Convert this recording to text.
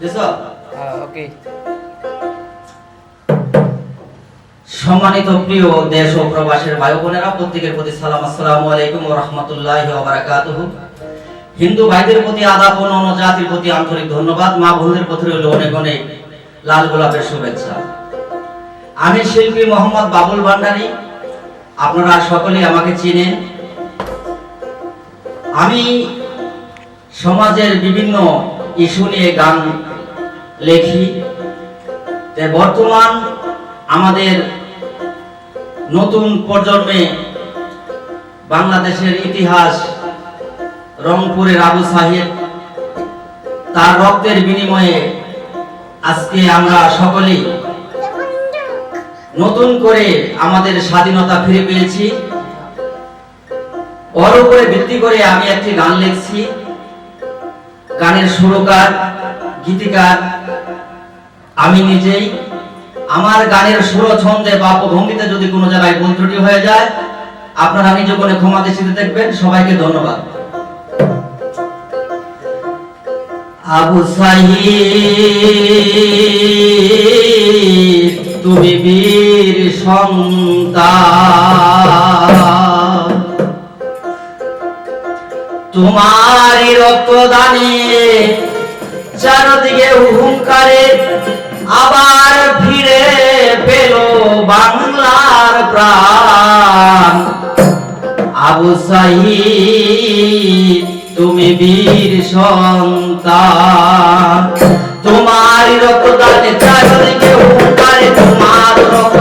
দিছ সম্মানিত প্রিয় দেশ ও প্রবাসের ভাই বোনেরা প্রত্যেকের প্রতি সালাম আসসালামু আলাইকুম ওয়া রাহমাতুল্লাহি ওয়া বারাকাতুহু। হিন্দু ভাইদের প্রতি আদাব ও অন্য জাতির প্রতি আন্তরিক ধন্যবাদ। মা বোনদের প্রতি রইল অনেক অনেক লাল গোলাপের শুভেচ্ছা। আমি শিল্পী মোহাম্মদ বাবুল ভান্ডারী। আপনারা সকলেই আমাকে চিনেন। আমি সমাজের বিভিন্ন ইস্যু নিয়ে গান লেখি। বর্তমান আমাদের নতুন প্রজন্মে বাংলাদেশের ইতিহাস রংপুরের আবু সাহেব তার রক্তের বিনিময়ে আজকে আমরা সকলেই নতুন করে আমাদের স্বাধীনতা ফিরে পেয়েছি। ওর উপরে ভিত্তি করে আমি একটি গান লিখছি। গানের সুরকার, গীতিকার। আমি নিজেই আমার গানের সুর ছন্দে বা ভঙ্গিতে যদি কোনো জায়গায় ভুল ত্রুটি হয়ে যায়, আপনারা নিজ করে ক্ষমা দৃষ্টিতে দেখবেন। সবাইকে ধন্যবাদ। আবু সাহি তুমি বীর সন্তান। তোমারই রক্তদানে চারদিকে হুঙ্কারে আবার ফিরে পেল বাংলার প্রাণ। আবু সাহিদ তুমি বীর সন্তান। তোমার রক্তদানে চারদিকে হুঙ্কারে, তোমার রক্তদানে